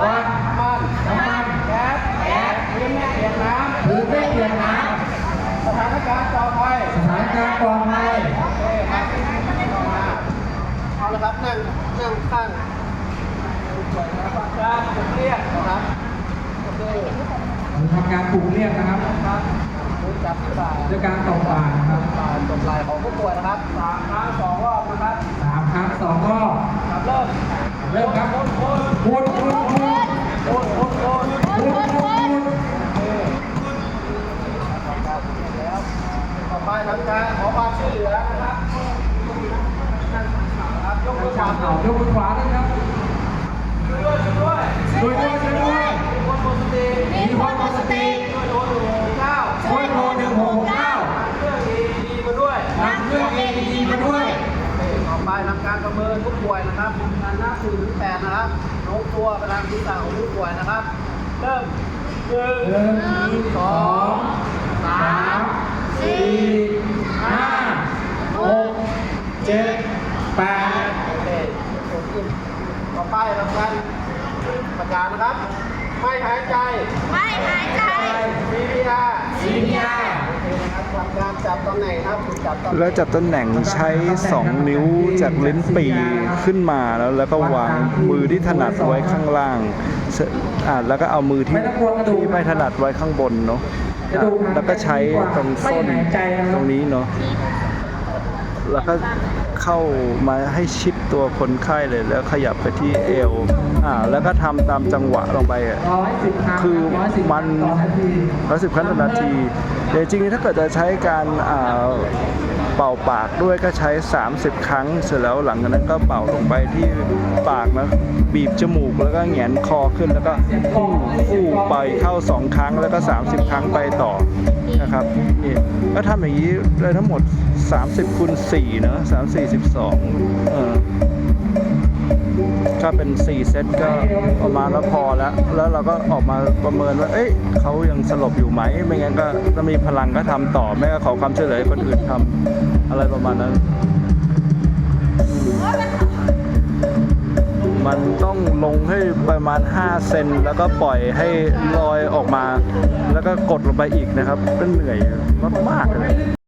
วันน้ำมันน้ำมันแก๊สแก๊สพื้นไม่เปียกน้หรือไม่เปียกน้ำสถานการณ์ต่อไปสถานการณ์ต่อมาเอาละครับนั่งนั่งข้างป่วยครับการจุดเรียกนะครับก็คือเราทำการปลูกเรียกนะครับครับจับที่บ่าด้วยการตบบ่านะครับบ่าตบไหล่ของผู้ป่วยนะครับสามครั้งสองรอบนะครับสามครั้งสองรอบเริ่มเริ่มครับโคนโคน อไปทำการขอความช่วยเหลือนะครับครับยกมือขวาเอายกมือขวาด้วยครับช่วยด้วยช่วยด้วยช่วยด้วยช่วยด้วยคนหมดสติมีคนหมดสติช่วยโดนหนึ่งหกเก้าช่วยโทรหนึ่งหกเก้าเครื่องดีมาด้วยนำเครื่อง AED มาด้วยต่อไปทำการประเมินผู้ป่วยนะครับการนับถึงแปดนะครับโน้มตัวไปทางศีรษะของผู้ป่วยนะครับ เริ่มหนึ่งสองสามสี่ห้าหก เจ็ดแปดโอเคต่อไปทำการประกาศนะครับ ไม่หายใจ ไม่หายใจ CPR ซีเนียโอเคนะครับทำการจับตำแหน่งครับจับตำแหน่งแล้วจับตำแหน่งใช้ 2 นิ้วจากลิ้นปีขึ้นมาแล้วแล้วก็วางมือที่ถนัดไว้ข้างล่างเสอ่าแล้วก็เอามือที่ที่ไม่ถนัดไว้ข้างบนเนาะอะแล้วก็ใช้ตรงส้นตรงนี้เนาะ แล้วก็เข้ามาให้ชิดตัวคนไข้เลยแล้วขยับไปที่เอวอ่าแล้วก็ทำตามจังหวะลงไปอะร้อยสิบครั้งคือร้อยสิบมันต่อนาทีร้อยสิบครั้งต่อนาทีแต่จริงๆถ้าเกิดจะใช้การอ่าเป่าปากด้วยก็ใช้ 30 ครั้ง เสร็จแล้วหลังจากนั้นก็เป่าลงไปที่ปากนะบีบจมูกแล้วก็แหงนคอขึ้นแล้วก็ฟู่ฟู่ไปเข้า 2 ครั้งแล้วก็ 30 ครั้งไปต่อ นะครับนี่ก็ทำอย่างนี้ได้ทั้งหมด 30คูณ4เนอะ3 4 12เออก็เป็น 4 เซตก็ประมาณแล้วพอแล้ว แล้วเราก็ออกมาประเมินว่า เอ้ยเขายังสลบอยู่ไหม ไม่งั้นก็ถ้ามีพลังก็ทำต่อไม่ก็ขอความช่วยเหลือคนอื่นทำอะไรประมาณนั้น มันต้องลงให้ประมาณ 5 เซนแล้วก็ปล่อยให้ลอยออกมา แล้วก็กดลงไปอีกนะครับเป็นเหนื่อยมากๆเลย